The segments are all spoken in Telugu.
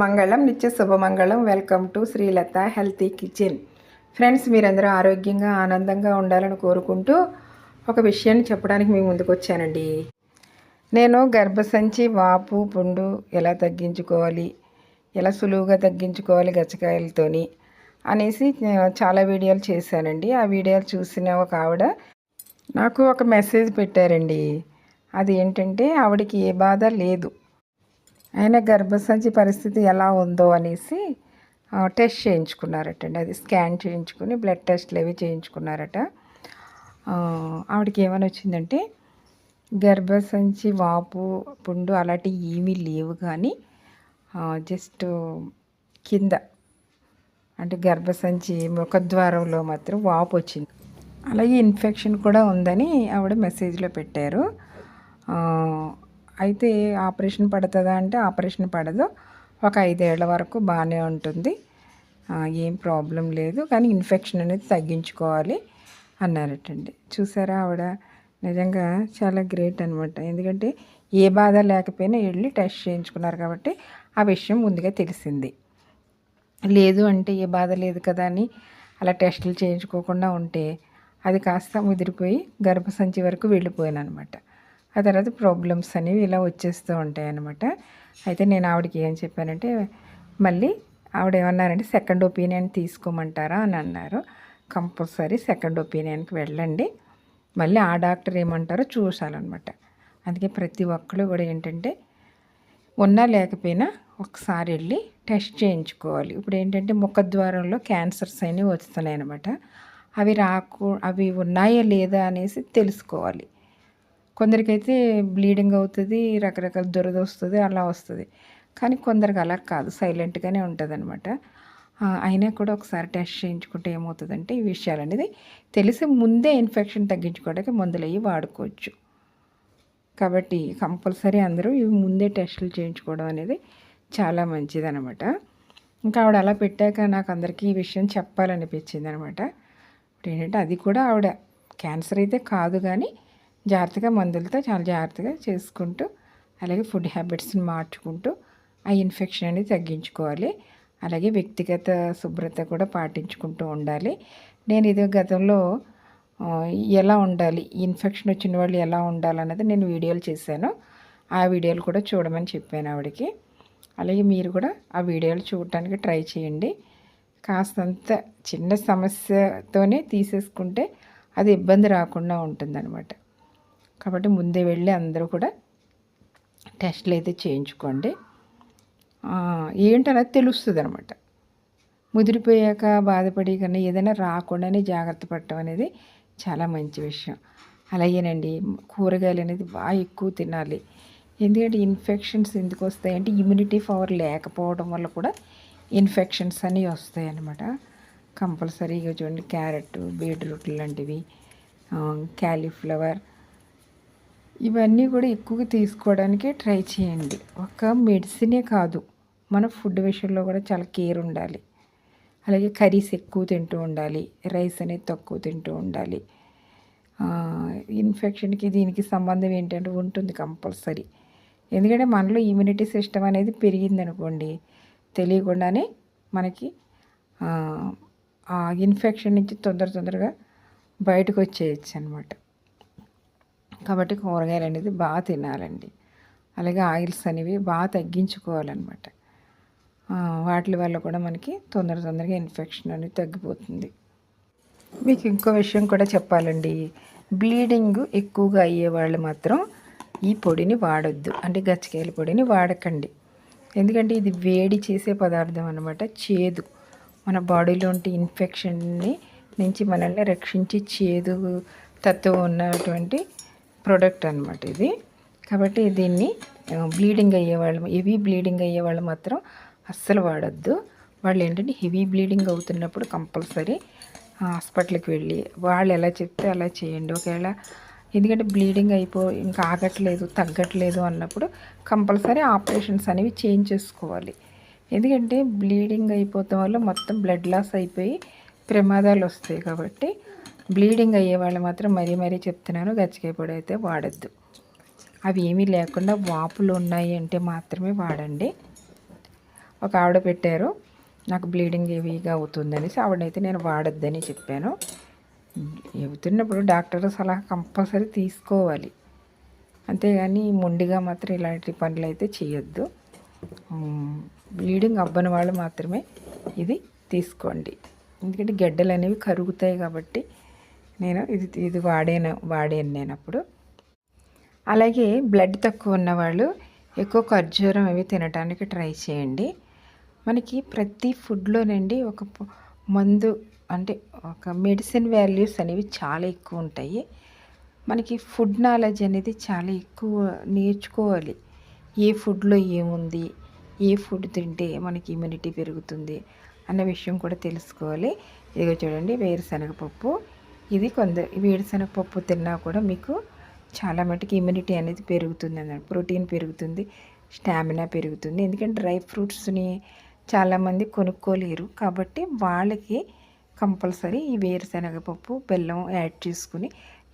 మంగళం నిత్య శుభమంగళం. Welcome to Srilatha healthy kitchen friends మీరందరూ ఆరోగ్యంగా ఆనందంగా ఉండాలని కోరుకుంటూ ఒక విషయాన్ని చెప్పడానికి మీ ముందుకు వచ్చానండి. నేను గర్భసంచి వాపు పుండు ఎలా తగ్గించుకోవాలి ఎలా సులువుగా తగ్గించుకోవాలి గచ్చకాయలతోని అనేసి చాలా వీడియోలు చేశానండి. ఆ వీడియోలు చూసిన ఒక ఆవిడ నాకు ఒక మెసేజ్ పెట్టారండి. అది ఏంటంటే ఆవిడకి ఏ బాధ లేదు. ఆయన గర్భసంచి పరిస్థితి ఎలా ఉందో అనేసి టెస్ట్ చేయించుకున్నారటండి. అది స్కాన్ చేయించుకుని బ్లడ్ టెస్ట్లు అవి చేయించుకున్నారట. ఆవిడకి ఏమని వచ్చిందంటే గర్భసంచి వాపు పుండు అలాంటివి ఏమీ లేవు కానీ జస్ట్ కింద అంటే గర్భసంచి ముఖద్వారంలో మాత్రం వాపు వచ్చింది. అలాగే ఇన్ఫెక్షన్ కూడా ఉందని ఆవిడ మెసేజ్లో పెట్టారు. అయితే ఆపరేషన్ పడుతుందా అంటే ఆపరేషన్ పడదు. ఒక ఐదేళ్ళ వరకు బాగానే ఉంటుంది. ఏం ప్రాబ్లం లేదు. కానీ ఇన్ఫెక్షన్ అనేది తగ్గించుకోవాలి అన్నారటండి. చూసారా ఆవిడ? నిజంగా చాలా గ్రేట్ అనమాట ఎందుకంటే ఏ బాధ లేకపోయినా వెళ్ళి టెస్ట్ చేయించుకున్నారు కాబట్టి ఆ విషయం ముందుగా తెలిసింది. లేదు అంటే ఏ బాధ లేదు కదా అని అలా టెస్టులు చేయించుకోకుండా ఉంటే అది కాస్త ముదిరిపోయి గర్భసంచి వరకు వెళ్ళిపోయాను అనమాట ఆ తర్వాత ప్రాబ్లమ్స్ అనేవి ఇలా వచ్చేస్తూ ఉంటాయి అనమాట అయితే నేను ఆవిడకి ఏం చెప్పానంటే మళ్ళీ ఆవిడ ఏమన్నారంటే సెకండ్ ఒపీనియన్ తీసుకోమంటారా? అని అన్నారు. కంపల్సరీ సెకండ్ ఒపీనియన్కి వెళ్ళండి. మళ్ళీ ఆ డాక్టర్ ఏమంటారో చూసాలన్నమాట అందుకే ప్రతి ఒక్కరు కూడా ఏంటంటే ఉన్నా లేకపోయినా ఒకసారి వెళ్ళి టెస్ట్ చేయించుకోవాలి. ఇప్పుడు ఏంటంటే ముఖద్వారంలో క్యాన్సర్స్ అనేవి వస్తున్నాయి అనమాట అవి రాకు అవి ఉన్నాయా లేదా అనేసి తెలుసుకోవాలి. కొందరికైతే బ్లీడింగ్ అవుతుంది రకరకాల దురద వస్తుంది అలా వస్తుంది. కానీ కొందరికి అలా కాదు సైలెంట్గానే ఉంటుంది అనమాట అయినా కూడా ఒకసారి టెస్ట్ చేయించుకుంటే ఏమవుతుందంటే ఈ విషయాలు అనేది తెలిసి ముందే ఇన్ఫెక్షన్ తగ్గించుకోవడానికి మందులు అవి వాడుకోవచ్చు. కాబట్టి కంపల్సరీ అందరూ ఇవి ముందే టెస్టులు చేయించుకోవడం అనేది చాలా మంచిది అనమాట ఇంకా ఆవిడ అలా పెట్టాక నాకు అందరికీ ఈ విషయం చెప్పాలనిపించింది అనమాట ఇప్పుడు ఏంటంటే అది కూడా ఆవిడ క్యాన్సర్ అయితే కాదు కానీ జాగ్రత్తగా మందులతో చాలా జాగ్రత్తగా చేసుకుంటూ అలాగే ఫుడ్ హ్యాబిట్స్ని మార్చుకుంటూ ఆ ఇన్ఫెక్షన్ అనేది తగ్గించుకోవాలి. అలాగే వ్యక్తిగత శుభ్రత కూడా పాటించుకుంటూ ఉండాలి. నేను ఇది గతంలో ఎలా ఉండాలి ఇన్ఫెక్షన్ వచ్చిన వాళ్ళు ఎలా ఉండాలన్నది నేను వీడియోలు చేశాను. ఆ వీడియోలు కూడా చూడమని చెప్పాను ఆవిడకి. అలాగే మీరు కూడా ఆ వీడియోలు చూడటానికి ట్రై చేయండి. కాస్తంత చిన్న సమస్యతోనే తీసేసుకుంటే అది ఇబ్బంది రాకుండా ఉంటుందన్నమాట. కాబట్టి ముందే వెళ్ళి అందరూ కూడా టెస్ట్లు అయితే చేయించుకోండి. ఏంటనేది తెలుస్తుంది అనమాట ముదిరిపోయాక బాధపడి కన్నా ఏదైనా రాకుండానే జాగ్రత్త పడటం అనేది చాలా మంచి విషయం. అలాగేనండి కూరగాయలు అనేది బాగా ఎక్కువ తినాలి. ఎందుకంటే ఇన్ఫెక్షన్స్ ఎందుకు వస్తాయంటే ఇమ్యూనిటీ పవర్ లేకపోవడం వల్ల కూడా ఇన్ఫెక్షన్స్ అనేవి వస్తాయి అన్నమాట కంపల్సరీగా చూడండి క్యారెట్ బీట్రూట్ లాంటివి క్యాలీఫ్లవర్ ఇవన్నీ కూడా ఎక్కువగా తీసుకోవడానికి ట్రై చేయండి. ఒక మెడిసినే కాదు మన ఫుడ్ విషయంలో కూడా చాలా కేర్ ఉండాలి. అలాగే కర్రీస్ ఎక్కువ తింటూ ఉండాలి రైస్ అనేది తక్కువ తింటూ ఉండాలి. ఇన్ఫెక్షన్కి దీనికి సంబంధం ఏంటంటే ఉంటుంది కంపల్సరీ. ఎందుకంటే మనలో ఇమ్యూనిటీ సిస్టమ్ అనేది పెరిగిందనుకోండి తెలియకుండానే మనకి ఆ, ఇన్ఫెక్షన్ నుంచి తొందర తొందరగా బయటకు వచ్చేయచ్చు అనమాట కాబట్టి కూరగాయలు అనేది బాగా తినాలండి. అలాగే ఆయిల్స్ అనేవి బాగా తగ్గించుకోవాలన్నమాట. వాటి వల్ల కూడా మనకి తొందర తొందరగా ఇన్ఫెక్షన్ అనేది తగ్గిపోతుంది. మీకు ఇంకో విషయం కూడా చెప్పాలండి. బ్లీడింగ్ ఎక్కువగా అయ్యే వాళ్ళు మాత్రం ఈ పొడిని వాడొద్దు. అంటే గచ్చకాయల పొడిని వాడకండి. ఎందుకంటే ఇది వేడి చేసే పదార్థం అనమాట చేదు. మన బాడీలో ఉంటే ఇన్ఫెక్షన్ని నుంచి మనల్ని రక్షించి చేదు తత్వం ఉన్నటువంటి ప్రోడక్ట్ అనమాట ఇది. కాబట్టి దీన్ని బ్లీడింగ్ అయ్యేవాళ్ళు హెవీ బ్లీడింగ్ అయ్యేవాళ్ళు మాత్రం అస్సలు వాడద్దు. వాళ్ళు ఏంటంటే హెవీ బ్లీడింగ్ అవుతున్నప్పుడు కంపల్సరీ హాస్పిటల్కి వెళ్ళి వాళ్ళు ఎలా చెప్తే అలా చేయండి. ఒకవేళ ఎందుకంటే బ్లీడింగ్ అయిపో ఇంకా ఆగట్లేదు తగ్గట్లేదు అన్నప్పుడు కంపల్సరీ ఆపరేషన్స్ అనేవి చేంజ్ చేసుకోవాలి. ఎందుకంటే బ్లీడింగ్ అయిపోతాం వల్ల మొత్తం బ్లడ్ లాస్ అయిపోయి ప్రమాదాలు వస్తాయి కాబట్టి బ్లీడింగ్ అయ్యే వాళ్ళు మాత్రం మరీ మరీ చెప్తున్నాను గచ్చికాయ పొడి అయితే వాడద్దు. అవి ఏమీ లేకుండా వాపులు ఉన్నాయి అంటే మాత్రమే వాడండి. ఒక ఆవిడ పెట్టారు నాకు బ్లీడింగ్ హెవీగా అవుతుందనేసి ఆవిడైతే నేను వాడొద్దని చెప్పాను. చెబుతున్నప్పుడు డాక్టర్ సలహా కంపల్సరీ తీసుకోవాలి. అంతేగాని మొండిగా మాత్రం ఇలాంటి పనులు అయితే చేయొద్దు బ్లీడింగ్ అవ్వని వాళ్ళు మాత్రమే ఇది తీసుకోండి. ఎందుకంటే గెడ్డలు అనేవి కరుగుతాయి కాబట్టి నేను ఇది ఇది వాడాను వాడాను నేను అప్పుడు. అలాగే బ్లడ్ తక్కువ ఉన్నవాళ్ళు ఎక్కువ ఖర్జూరం అవి తినడానికి ట్రై చేయండి. మనకి ప్రతి ఫుడ్లోనండి ఒక మందు అంటే ఒక మెడిసిన్ వాల్యూస్ అనేవి చాలా ఎక్కువ ఉంటాయి. మనకి ఫుడ్ నాలెడ్జ్ అనేది చాలా ఎక్కువ నేర్చుకోవాలి. ఏ ఫుడ్లో ఏముంది ఏ ఫుడ్ తింటే మనకి ఇమ్యూనిటీ పెరుగుతుంది అన్న విషయం కూడా తెలుసుకోవాలి. ఇదిగో చూడండి వేరుశనగ పప్పు ఇది కొందరు వేరుశనగ పప్పు తిన్నా కూడా మీకు చాలా మటుకు ఇమ్యూనిటీ అనేది పెరుగుతుంది అన్నమాట ప్రోటీన్ పెరుగుతుంది స్టామినా పెరుగుతుంది. ఎందుకంటే డ్రై ఫ్రూట్స్ని చాలామంది కొనుక్కోలేరు. కాబట్టి వాళ్ళకి కంపల్సరీ ఈ వేరుశనగ పప్పు బెల్లం యాడ్ చేసుకుని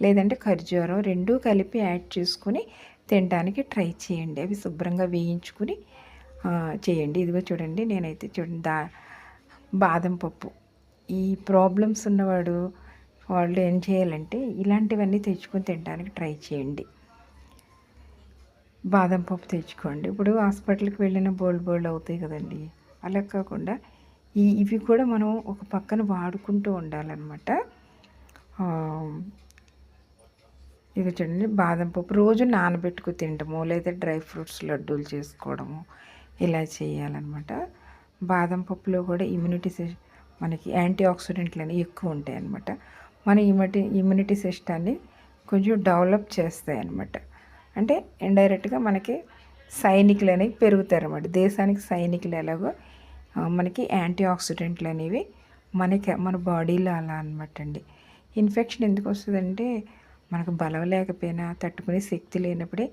లేదంటే ఖర్జూరం రెండూ కలిపి యాడ్ చేసుకుని తినడానికి ట్రై చేయండి. అవి శుభ్రంగా వేయించుకుని చేయండి. ఇదిగో చూడండి నేనైతే చూడండి దా బాదం పప్పు. ఈ ప్రాబ్లమ్స్ ఉన్నవాడు వాళ్ళు ఏం చేయాలంటే ఇలాంటివన్నీ తెచ్చుకొని తినడానికి ట్రై చేయండి. బాదం పప్పు తెచ్చుకోండి. ఇప్పుడు హాస్పిటల్కి వెళ్ళిన బోల్డ్ బోల్డ్ అవుతాయి కదండి. అలా కాకుండా ఈ ఇవి కూడా మనం ఒక పక్కన వాడుకుంటూ ఉండాలన్నమాట. ఇక చూడండి బాదం పప్పు రోజు నానబెట్టుకు తినడము లేదా డ్రై ఫ్రూట్స్ లడ్డూలు చేసుకోవడము ఇలా చేయాలన్నమాట. బాదం పప్పులో కూడా ఇమ్యూనిటీ మనకి యాంటీ ఆక్సిడెంట్లు అనేవి ఎక్కువ ఉంటాయి అన్నమాట మన ఇమ్యూనిటీ ఇమ్యూనిటీ సిస్టాన్ని కొంచెం డెవలప్ చేస్తాయి అన్నమాట. అంటే ఇండైరెక్ట్గా మనకి సైనికులు అనేవి పెరుగుతారు అన్నమాట. దేశానికి సైనికులు ఎలాగో మనకి యాంటీ ఆక్సిడెంట్లు అనేవి మనకి మన బాడీలో అలా అనమాట అండి. ఇన్ఫెక్షన్ ఎందుకు వస్తుందంటే మనకు బలం లేకపోయినా తట్టుకునే శక్తి లేనప్పుడే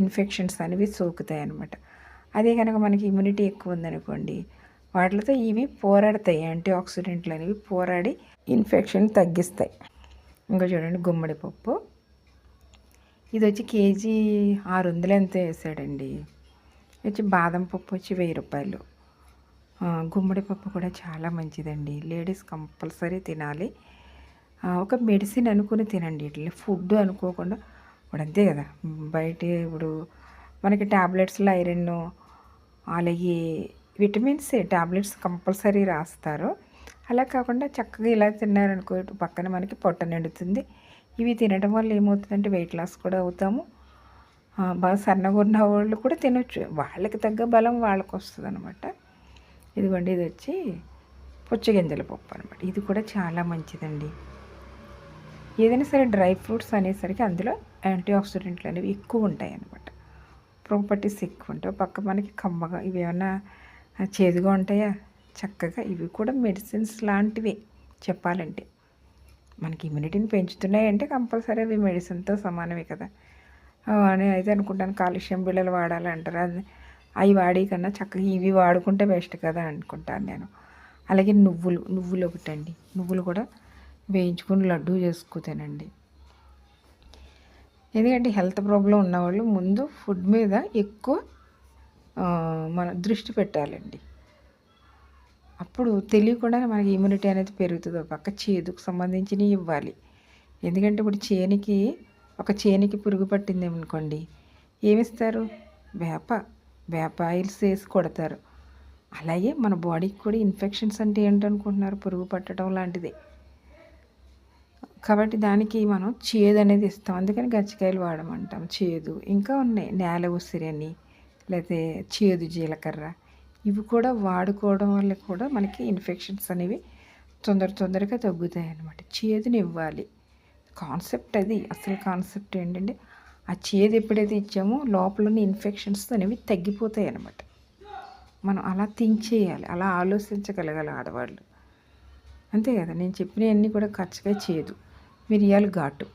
ఇన్ఫెక్షన్స్ అనేవి సోకుతాయి అనమాట అదే కనుక మనకి ఇమ్యూనిటీ ఎక్కువ ఉందనుకోండి వాటితో ఇవి పోరాడతాయి. యాంటీ ఆక్సిడెంట్లు అనేవి పోరాడి ఇన్ఫెక్షన్ తగ్గిస్తాయి. ఇంకా చూడండి గుమ్మడి పప్పు. ఇది వచ్చి కేజీ ఆరు వందలు ఎంత వేసాడండి? వచ్చి బాదం పప్పు వచ్చి వెయ్యి రూపాయలు. గుమ్మడి పప్పు కూడా చాలా మంచిదండి. లేడీస్ కంపల్సరీ తినాలి. ఒక మెడిసిన్ అనుకుని తినండి. ఇట్లా ఫుడ్ అనుకోకుండా ఇప్పుడు అంతే కదా. బయట ఇప్పుడు మనకి ట్యాబ్లెట్స్లో ఐరన్ అలాగే విటమిన్స్ టాబ్లెట్స్ కంపల్సరీ రాస్తారు. అలా కాకుండా చక్కగా ఇలా తిన్నారనుకో పక్కన మనకి పొట్ట నిండుతుంది. ఇవి తినడం వల్ల ఏమవుతుందంటే వెయిట్ లాస్ కూడా అవుతాము. బాగా సన్నగా ఉన్న వాళ్ళు కూడా తినొచ్చు. వాళ్ళకి తగ్గ బలం వాళ్ళకి వస్తుంది అనమాట ఇదిగోండి ఇది వచ్చి పుచ్చగింజల పప్పు అనమాట. ఇది కూడా చాలా మంచిదండి. ఏదైనా సరే డ్రై ఫ్రూట్స్ అనేసరికి అందులో యాంటీ ఆక్సిడెంట్లు అనేవి ఎక్కువ ఉంటాయి అనమాట ప్రాపర్టీస్ ఎక్కువ ఉంటాయి. పక్క మనకి కమ్మగా ఇవేమైనా చేదుగా ఉంటాయా? చక్కగా ఇవి కూడా మెడిసిన్స్ లాంటివే చెప్పాలంటే. మనకి ఇమ్యూనిటీని పెంచుతున్నాయంటే కంపల్సరీ అవి మెడిసిన్తో సమానమే కదా. అని అయితే అనుకుంటాను కాలుష్యం బిళ్ళలు వాడాలంటారు. అది అవి వాడి కన్నా చక్కగా ఇవి వాడుకుంటే బెస్ట్ కదా అనుకుంటాను నేను. అలాగే నువ్వులు నువ్వులు ఒకటండి. నువ్వులు కూడా వేయించుకుని లడ్డూ చేసుకుతానండి. ఎందుకంటే హెల్త్ ప్రాబ్లం ఉన్నవాళ్ళు ముందు ఫుడ్ మీద ఎక్కువ మన దృష్టి పెట్టాలండి. అప్పుడు తెలియకుండా మనకి ఇమ్యూనిటీ అనేది పెరుగుతుంది. పక్క చేదుకు సంబంధించినవి ఇవ్వాలి. ఎందుకంటే ఇప్పుడు చేనికి ఒక చేనికి పురుగు పట్టింది అనుకోండి ఏమిస్తారు? వేప వేప ఆయిల్స్ వేసి కొడతారు. అలాగే మన బాడీకి కూడా ఇన్ఫెక్షన్స్ అంటే ఏంటనుకుంటున్నారు? పురుగు పట్టడం లాంటిదే. కాబట్టి దానికి మనం చేదు అనేది ఇస్తాం. అందుకని గచ్చికాయలు వాడమంటాం. చేదు. ఇంకా ఉన్నాయి. నేల ఉసిరి అని లేకపోతే చేదు జీలకర్ర ఇవి కూడా వాడుకోవడం వల్ల కూడా మనకి ఇన్ఫెక్షన్స్ అనేవి తొందర తొందరగా తగ్గుతాయి అన్నమాట చేదుని ఇవ్వాలి. కాన్సెప్ట్ అది. అసలు కాన్సెప్ట్ ఏంటంటే ఆ చేదు ఎప్పుడైతే ఇచ్చామో లోపలని ఇన్ఫెక్షన్స్ అనేవి తగ్గిపోతాయి అన్నమాట మనం అలా థింక్ చేయాలి. అలా ఆలోచించగలగాలి ఆడవాళ్ళు. అంతే కదా? నేను చెప్పినవన్నీ కూడా ఖర్చుగా చేదు మిరియాలు ఘాటు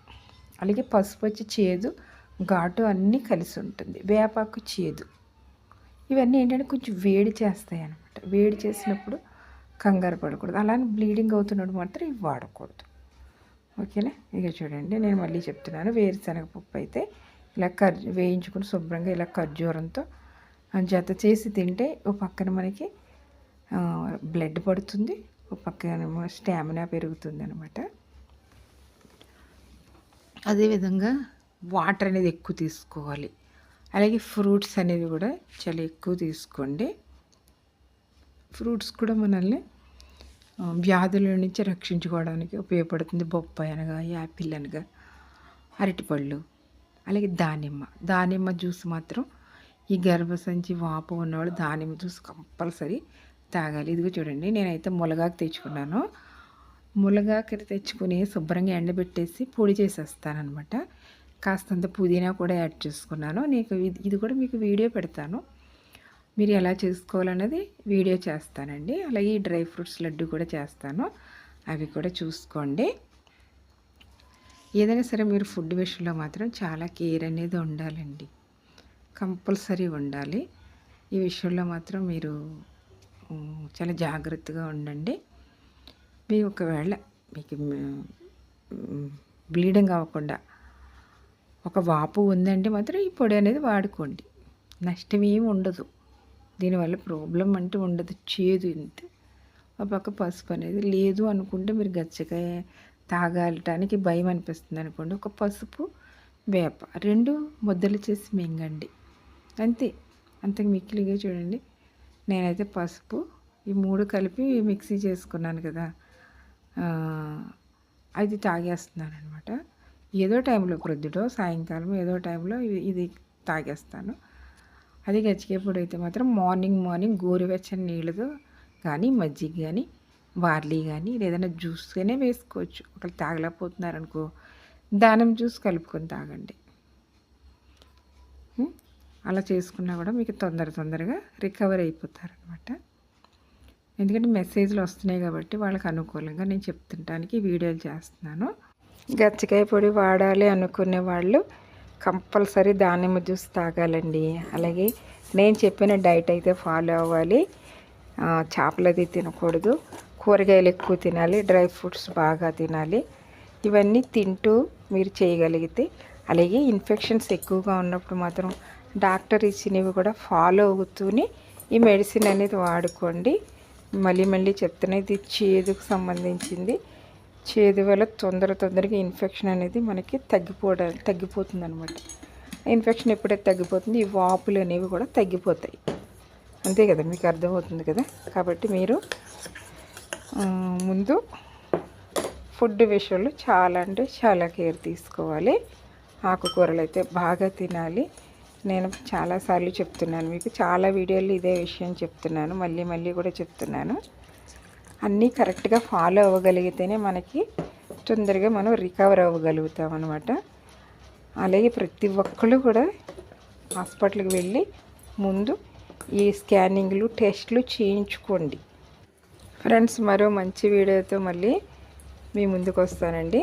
అలాగే పసుపు వచ్చి చేదు ఘాటు అన్నీ కలిసి ఉంటుంది. వేపాకు చేదు. ఇవన్నీ ఏంటంటే కొంచెం వేడి చేస్తాయి అనమాట వేడి చేసినప్పుడు కంగారు పడకూడదు. అలానే బ్లీడింగ్ అవుతున్నప్పుడు మాత్రం ఇవి వాడకూడదు. ఓకేనా? ఇక చూడండి నేను మళ్ళీ చెప్తున్నాను. వేరుశనగ పప్పు అయితే ఇలా కర్జూ వేయించుకుని శుభ్రంగా ఇలా ఖర్జూరంతో జత చేసి తింటే ఓ పక్కన మనకి బ్లడ్ పడుతుంది. ఒక పక్కన స్టామినా పెరుగుతుంది అనమాట అదేవిధంగా వాటర్ అనేది ఎక్కువ తీసుకోవాలి. అలాగే ఫ్రూట్స్ అనేవి కూడా చాలా ఎక్కువ తీసుకోండి. ఫ్రూట్స్ కూడా మనల్ని వ్యాధుల నుంచి రక్షించుకోవడానికి ఉపయోగపడుతుంది. బొప్పాయి అనగా యాపిల్ అనగా అరటిపళ్ళు అలాగే దానిమ్మ. దానిమ్మ జ్యూస్ మాత్రం ఈ గర్భసంచి వాపు ఉన్నవాళ్ళు దానిమ్మ జ్యూస్ కంపల్సరీ తాగాలి. ఇదిగో చూడండి నేనైతే ములగాకు తెచ్చుకున్నాను. ములగాకు తెచ్చుకుని శుభ్రంగా ఎండబెట్టేసి పొడి చేసేస్తానమాట కాస్తంత పుదీనా కూడా యాడ్ చేసుకున్నాను. నీకు ఇది ఇది కూడా మీకు వీడియో పెడతాను. మీరు ఎలా చేసుకోవాలన్నది వీడియో చేస్తానండి. అలాగే ఈ డ్రై ఫ్రూట్స్ లడ్డు కూడా చేస్తాను. అవి కూడా చూసుకోండి. ఏదైనా సరే మీరు ఫుడ్ విషయంలో మాత్రం చాలా కేర్ అనేది ఉండాలండి. కంపల్సరీ ఉండాలి. ఈ విషయంలో మాత్రం మీరు చాలా జాగ్రత్తగా ఉండండి. మీ ఒకవేళ మీకు బ్లీడింగ్ అవ్వకుండా ఒక వాపు ఉందంటే మాత్రం ఈ పొడి అనేది వాడుకోండి. నష్టం ఏమి ఉండదు. దీనివల్ల ప్రాబ్లం అంటే ఉండదు. చేదు ఇంత. ఒక పక్క పసుపు అనేది లేదు అనుకుంటే మీరు గచ్చకాయ తాగాలటానికి భయం అనిపిస్తుంది అనుకోండి. ఒక పసుపు వేప రెండు ముద్దలు చేసి మింగండి. అంతే. అంతకు మిక్కిలిగా చూడండి. నేనైతే పసుపు ఈ మూడు కలిపి మిక్సీ చేసుకున్నాను కదా. అది తాగేస్తున్నాను అనమాట ఏదో టైంలో ప్రొద్దుటో సాయంకాలం ఏదో టైంలో ఇది- తాగేస్తాను. అది గచ్చికేపుడు అయితే మాత్రం మార్నింగ్ మార్నింగ్ గోరువెచ్చని నీళ్ళతో కానీ మజ్జిగ కానీ బార్లీ కానీ ఏదైనా జ్యూస్గానే వేసుకోవచ్చు. ఒకళ్ళు తాగలేకపోతున్నారనుకో దానం జ్యూస్ కలుపుకొని తాగండి. అలా చేసుకున్నా కూడా మీకు తొందర తొందరగా రికవర్ అయిపోతారనమాట. ఎందుకంటే మెసేజ్లు వస్తున్నాయి కాబట్టి వాళ్ళకి అనుకూలంగా నేను చెప్తుంటానికి వీడియోలు చేస్తున్నాను. గచ్చకాయ పొడి వాడాలి అనుకునే వాళ్ళు కంపల్సరీ దానిమ్మ జ్యూస్ తాగాలండి. అలాగే నేను చెప్పిన డైట్ అయితే ఫాలో అవ్వాలి. చేపలది తినకూడదు. కూరగాయలు ఎక్కువ తినాలి. డ్రై ఫ్రూట్స్ బాగా తినాలి. ఇవన్నీ తింటూ మీరు చేయగలిగితే అలాగే ఇన్ఫెక్షన్స్ ఎక్కువగా ఉన్నప్పుడు మాత్రం డాక్టర్ ఇచ్చినవి కూడా ఫాలో అవుతూనే ఈ మెడిసిన్ అనేది వాడుకోండి. మళ్ళీ మళ్ళీ చెప్తున్నా ఇది చేదుకు సంబంధించింది. చేదు వల్ల తొందర తొందరగా ఇన్ఫెక్షన్ అనేది మనకి తగ్గిపోవడం తగ్గిపోతుంది అనమాట ఇన్ఫెక్షన్ ఎప్పుడైతే తగ్గిపోతుంది ఈ వాపులు అనేవి కూడా తగ్గిపోతాయి. అంతే కదా మీకు అర్థమవుతుంది కదా? కాబట్టి మీరు ముందు ఫుడ్ విషయంలో చాలా అంటే చాలా కేర్ తీసుకోవాలి. ఆకుకూరలు అయితే బాగా తినాలి. నేను చాలాసార్లు చెప్తున్నాను మీకు చాలా వీడియోలు ఇదే విషయం చెప్తున్నాను మళ్ళీ మళ్ళీ కూడా చెప్తున్నాను. అన్నీ కరెక్ట్గా ఫాలో అవ్వగలిగితేనే మనకి తొందరగా మనం రికవర్ అవ్వగలుగుతాం అనమాట అలాగే ప్రతి ఒక్కళ్ళు కూడా హాస్పిటల్కి వెళ్ళి ముందు ఈ స్కానింగ్లు టెస్ట్లు చేయించుకోండి. ఫ్రెండ్స్ మరో మంచి వీడియోతో మళ్ళీ మీ ముందుకు వస్తానండి.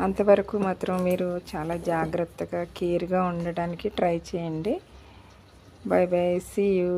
అంతవరకు మాత్రం మీరు చాలా జాగ్రత్తగా కేర్గా ఉండడానికి ట్రై చేయండి. Bye bye see you.